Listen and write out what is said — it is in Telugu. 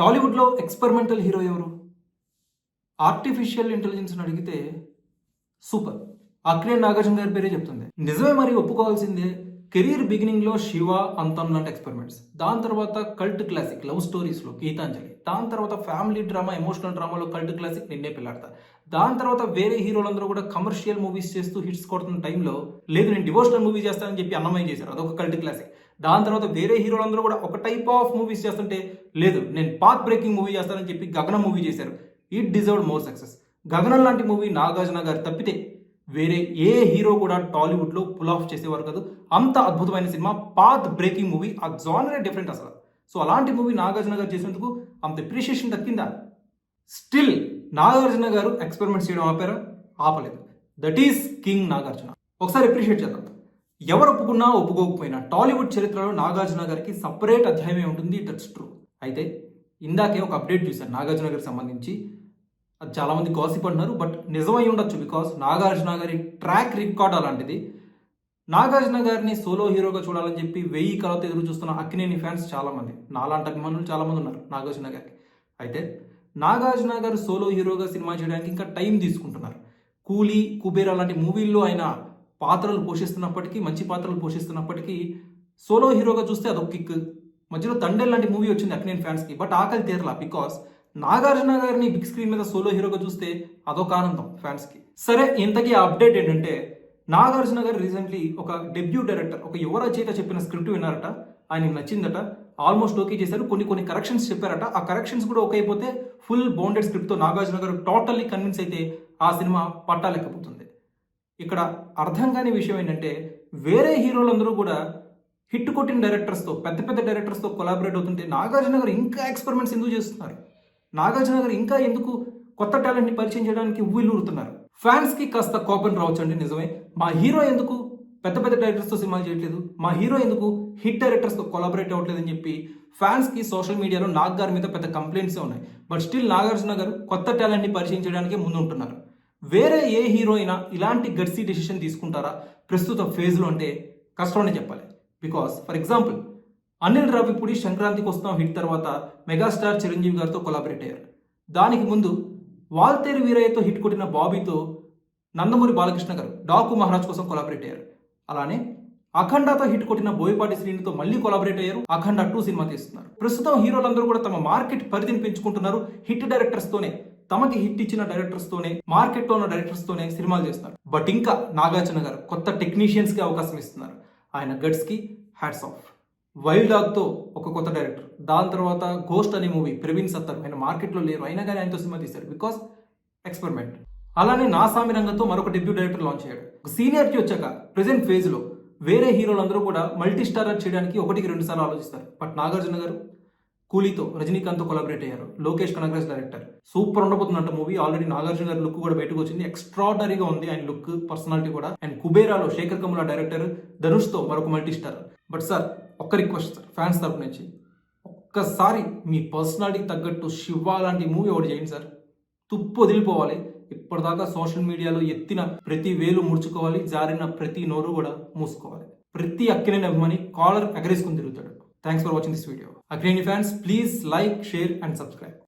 టాలీవుడ్లో ఎక్స్పెరిమెంటల్ హీరో ఎవరు? ఆర్టిఫిషియల్ ఇంటెలిజెన్స్ని అడిగితే సూపర్. అక్కినేని నాగార్జున గారి పేరే చెప్తుంది. నిజమే మరి ఒప్పుకోవాల్సిందే కెరీర్ బిగినింగ్లో శివ అంతం లాంటి ఎక్స్పెరిమెంట్స్. దాని తర్వాత కల్ట్ క్లాసిక్ లవ్ స్టోరీస్లో గీతాంజలి. దాని తర్వాత ఫ్యామిలీ డ్రామా ఎమోషనల్ డ్రామాలో కల్ట్ క్లాసిక్ నిన్నే పిల్లాడతా. దాని తర్వాత వేరే హీరోలందరూ కూడా కమర్షియల్ మూవీస్ చేస్తూ హిట్స్ కొడుతున్న టైంలో లేదు నేను డివోషనల్ మూవీ చేస్తానని చెప్పి అన్నమయ్య చేశారు. అదొక కల్ట్ క్లాసిక్. దాని తర్వాత వేరే హీరోలందరూ కూడా ఒక టైప్ ఆఫ్ మూవీస్ చేస్తుంటే లేదు నేను పాత్ బ్రేకింగ్ మూవీ చేస్తానని చెప్పి గగనం మూవీ చేశారు. ఇట్ డిజర్వ్ మోర్ సక్సెస్ గగనం లాంటి మూవీ నాగార్జున గారు తప్పితే వేరే ఏ హీరో కూడా టాలీవుడ్లో పుల్ ఆఫ్ చేసేవారు కాదు. అంత అద్భుతమైన సినిమా పాత్ బ్రేకింగ్ మూవీ ఆ జానరే డిఫరెంట్ అసలు. సో అలాంటి మూవీ నాగార్జున గారు చేసినందుకు అంత అప్రిషియేషన్ దక్కిందా? స్టిల్ నాగార్జున గారు ఎక్స్పెరిమెంట్ చేయడం ఆపారా? ఆపలేదు. That is king Nagarjuna. ఒకసారి అప్రిషియేట్ చేద్దాం. ఎవరు ఒప్పుకున్నా ఒప్పుకోకపోయినా టాలీవుడ్ చరిత్రలో నాగార్జున గారికి సపరేట్ అధ్యాయమే ఉంటుంది దట్స్ ట్రూ అయితే ఇందాకే ఒక అప్డేట్ చూశాను నాగార్జున గారికి సంబంధించి. అది చాలామంది గాసిప్ అంటున్నారు బట్ నిజమై ఉండొచ్చు బికాస్ నాగార్జున గారి ట్రాక్ రికార్డ్ అలాంటిది. నాగార్జున గారిని సోలో హీరోగా చూడాలని చెప్పి వెయ్యి కలతో ఎదురు చూస్తున్న అక్కినేని ఫ్యాన్స్ చాలామంది నాలాంటి అభిమానులు చాలామంది ఉన్నారు నాగార్జున గారికి. అయితే నాగార్జున గారు సోలో హీరోగా సినిమా చేయడానికి ఇంకా టైం తీసుకుంటున్నారు. కూలీ కుబేర్ అలాంటి మూవీల్లో ఆయన పాత్రలు పోషిస్తున్నప్పటికీ మంచి పాత్రలు పోషిస్తున్నప్పటికీ సోలో హీరోగా చూస్తే అదొక కిక్ మధ్యలో తండేల్ లాంటి మూవీ వచ్చింది అక్కినేని ఫ్యాన్స్కి బట్ ఆకలి తీరలా బికాస్ నాగార్జున గారిని బిగ్ స్క్రీన్ మీద సోలో హీరోగా చూస్తే అదొక ఆనందం ఫ్యాన్స్కి సరే ఇంతకీ ఆ అప్డేట్ ఏంటంటే నాగార్జున గారు రీసెంట్లీ ఒక డెబ్యూ డైరెక్టర్ ఒక యువ రచయిత చెప్పిన స్క్రిప్ట్ విన్నారట. ఆయనకి నచ్చిందట. ఆల్మోస్ట్ ఓకే చేశారు. కొన్ని కొన్ని కరెక్షన్స్ చెప్పారట. ఆ కరెక్షన్స్ కూడా ఓకే అయిపోతే ఫుల్ బౌండెడ్ స్క్రిప్ట్తో నాగార్జున గారు టోటల్లీ కన్విన్స్ అయితే ఆ సినిమా పట్టాలెక్కపోతుంది. ఇక్కడ అర్థం కాని విషయం ఏంటంటే వేరే హీరోలందరూ కూడా హిట్ కొట్టిన డైరెక్టర్స్తో పెద్ద పెద్ద డైరెక్టర్స్తో కొలాబరేట్ అవుతుంటే నాగార్జున గారు ఇంకా ఎక్స్పెరిమెంట్స్ ఎందుకు చేస్తున్నారు? నాగార్జున గారు ఇంకా ఎందుకు కొత్త టాలెంట్ని పరిచయం చేయడానికి ఊరుతున్నారు ఫ్యాన్స్కి కాస్త కోపం రావచ్చు అండి నిజమే. మా హీరో ఎందుకు పెద్ద పెద్ద డైరెక్టర్స్తో సినిమాలు చేయట్లేదు? మా హీరో ఎందుకు హిట్ డైరెక్టర్స్తో కొలాబరేట్ అవ్వట్లేదని చెప్పి ఫ్యాన్స్కి సోషల్ మీడియాలో నాగ్ గారి మీద పెద్ద కంప్లైంట్సే ఉన్నాయి. బట్ స్టిల్ నాగార్జున గారు కొత్త టాలెంట్ని పరిచయం చేయడానికి ముందుంటున్నారు. వేరే ఏ హీరో అయినా ఇలాంటి గడ్సీ డెసిషన్ తీసుకుంటారా? ప్రస్తుత ఫేజ్లో అంటే కష్టమని చెప్పాలి. Because for example Anil Ravipudi సంక్రాంతికి వస్తాం హిట్ తర్వాత మెగాస్టార్ చిరంజీవి గారితో కొలాబరేట్ అయ్యారు. దానికి ముందు వాల్తేరు వీరయ్యతో హిట్ కొట్టిన బాబీతో నందమూరి బాలకృష్ణ గారు డాకు మహారాజ్ కోసం కొలాబరేట్ అయ్యారు. అలానే అఖండతో హిట్ కొట్టిన బోయపాటి శ్రీనితో మళ్ళీ కొలాబరేట్ అయ్యారు. అఖండ టూ సినిమా తీస్తున్నారు ప్రస్తుతం హీరోలందరూ కూడా తమ మార్కెట్ పరిధిని పెంచుకుంటున్నారు. హిట్ డైరెక్టర్స్తోనే తమకి హిట్ ఇచ్చిన డైరెక్టర్స్ తోనే మార్కెట్లో ఉన్న డైరెక్టర్స్ తోనే సినిమాలు చేస్తున్నారు బట్ ఇంకా నాగార్జున గారు కొత్త టెక్నీషియన్స్కి అవకాశం ఇస్తున్నారు. ఆయన గట్స్కి హ్యాట్స్ ఆఫ్ వైల్డ్ డాగ్తో ఒక కొత్త డైరెక్టర్ దాని తర్వాత గోస్ట్ అనే మూవీ ప్రవీణ్ సత్తర్. ఆయన మార్కెట్లో లేరు. అయినా కానీ ఆయనతో సినిమా తీశారు. బికాస్ ఎక్స్పెరిమెంట్ అలానే నాసామి రంగంతో మరొక డెబ్యూ డైరెక్టర్ లాంచ్ అయ్యాడు. సీనియర్కి వచ్చాక ప్రెసెంట్ ఫేజ్లో వేరే హీరోలందరూ కూడా మల్టీ స్టారర్ చేయడానికి ఒకటికి రెండు సార్లు ఆలోచిస్తారు. బట్ నాగార్జున గారు కూలీతో రజనీకాంత్తో కొలాబరేట్ అయ్యారు. లోకేష్ కనగ్రాజ్ డైరెక్టర్ సూపర్ ఉండబోతుందంట మూవీ ఆల్రెడీ నాగార్జున గారి లుక్ కూడా బయటకు వచ్చింది. ఎక్స్ట్రాడనరీగా ఉంది ఆయన లుక్ పర్సనాలిటీ కూడా. అండ్ కుబేరాలో శేఖర్ కమల డైరెక్టర్ ధనుష్తో మరొక మల్టీ స్టార్ బట్ సార్ ఒక్క రిక్వెస్ట్ సార్ ఫ్యాన్స్ తరపు నుంచి. ఒక్కసారి మీ పర్సనాలిటీ తగ్గట్టు శివ లాంటి మూవీ ఒకటి చేయండి సార్ తుప్పు వదిలిపోవాలి. ఇప్పటిదాకా సోషల్ మీడియాలో ఎత్తిన ప్రతి వేలు ముడుచుకోవాలి. జారిన ప్రతి నోరు కూడా మూసుకోవాలి. ప్రతి అక్కినేని అభిమాని కాలర్ ఎగరేసుకుని తిరుగుతాడు. Thanks for watching this video Agree fans, please like, share and subscribe.